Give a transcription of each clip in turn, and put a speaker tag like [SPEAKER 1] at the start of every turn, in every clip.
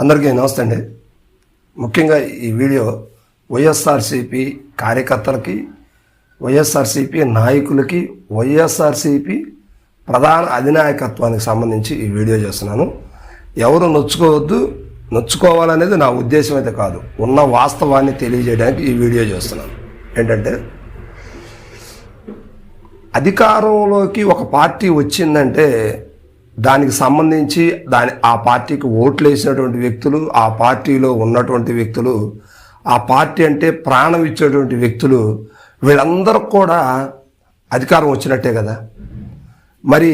[SPEAKER 1] అందరికీ నమస్తే అండి. ముఖ్యంగా ఈ వీడియో వైఎస్ఆర్సిపి కార్యకర్తలకి వైఎస్ఆర్సిపి నాయకులకి వైఎస్ఆర్సిపి ప్రధాన అధినాయకత్వానికి సంబంధించి ఈ వీడియో చేస్తున్నాను. ఎవరు నొచ్చుకోవద్దు నొచ్చుకోవాలనేది నా ఉద్దేశం అయితే కాదు. ఉన్న వాస్తవాన్ని తెలియజేయడానికి ఈ వీడియో చేస్తున్నాను. ఏంటంటే అధికారంలోకి ఒక పార్టీ వచ్చిందంటే దానికి సంబంధించి దాని ఆ పార్టీకి ఓట్లు వేసినటువంటి వ్యక్తులు ఆ పార్టీలో ఉన్నటువంటి వ్యక్తులు ఆ పార్టీ అంటే ప్రాణం ఇచ్చేటువంటి వ్యక్తులు వీళ్ళందరూ కూడా అధికారం వచ్చినట్టే కదా. మరి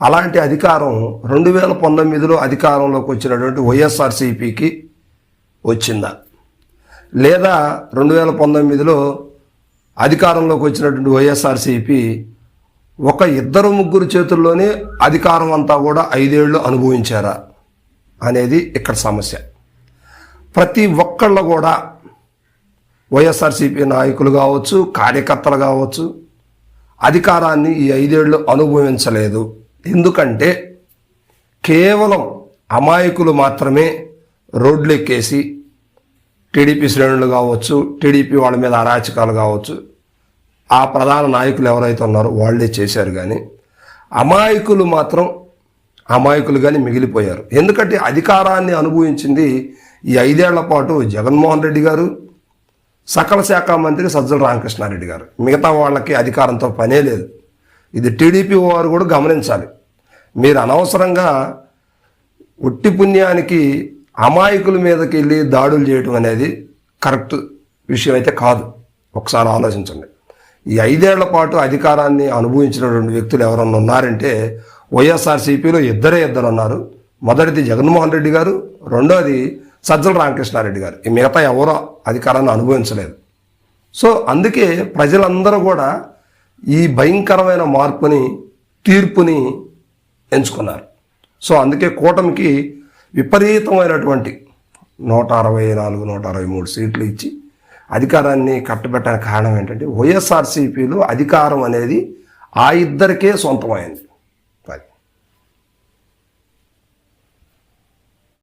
[SPEAKER 1] అలాంటి అధికారం రెండు వేల పంతొమ్మిదిలో అధికారంలోకి వచ్చినటువంటి వైఎస్ఆర్సీపీకి వచ్చిందా? లేదా రెండు వేల పంతొమ్మిదిలో అధికారంలోకి వచ్చినటువంటి వైఎస్ఆర్సీపీ ఒక ఇద్దరు ముగ్గురు చేతుల్లోనే అధికారం అంతా కూడా ఐదేళ్ళు అనుభవించారా అనేది ఇక్కడ సమస్య. ప్రతి ఒక్కళ్ళు కూడా వైఎస్ఆర్సీపీ నాయకులు కావచ్చు కార్యకర్తలు కావచ్చు అధికారాన్ని ఈ ఐదేళ్ళు అనుభవించలేదు. ఎందుకంటే కేవలం అమాయకులు మాత్రమే రోడ్లు ఎక్కేసి టీడీపీ శ్రేణులు కావచ్చు టీడీపీ వాళ్ళ మీద అరాచకాలు కావచ్చు ఆ ప్రధాన నాయకులు ఎవరైతే ఉన్నారో వాళ్ళే చేశారు కానీ అమాయకులు మాత్రం అమాయకులు కానీ మిగిలిపోయారు. ఎందుకంటే అధికారాన్ని అనుభవించింది ఈ ఐదేళ్ళ పాటు జగన్మోహన్ రెడ్డి గారు సకల శాఖ మంత్రి సజ్జల రామకృష్ణారెడ్డి గారు. మిగతా వాళ్ళకి అధికారంతో పనే లేదు. ఇది టీడీపీ వారు కూడా గమనించాలి. మీరు అనవసరంగా ఉట్టి పుణ్యానికి అమాయకుల మీదకి వెళ్ళి దాడులు చేయడం అనేది కరెక్ట్ విషయం అయితే కాదు. ఒకసారి ఆలోచించండి. ఈ ఐదేళ్ళ పాటు అధికారాన్ని అనుభవించినటువంటి వ్యక్తులు ఎవరన్నా ఉన్నారంటే వైఎస్ఆర్సీపీలో ఇద్దరే ఇద్దరు ఉన్నారు. మొదటిది జగన్మోహన్ రెడ్డి గారు రెండోది సజ్జల రామకృష్ణారెడ్డి గారు. ఈ మిగతా ఎవరో అధికారాన్ని అనుభవించలేదు. సో అందుకే ప్రజలందరూ కూడా ఈ భయంకరమైన మార్పుని తీర్పుని ఎంచుకున్నారు. సో అందుకే కూటమికి విపరీతమైనటువంటి నూట అరవై నాలుగు నూట అరవై మూడు సీట్లు ఇచ్చి అధికారాన్ని కట్టబెట్టడానికి కారణం ఏంటంటే వైఎస్ఆర్సీపీలో అధికారం అనేది ఆ ఇద్దరికే సొంతమైంది.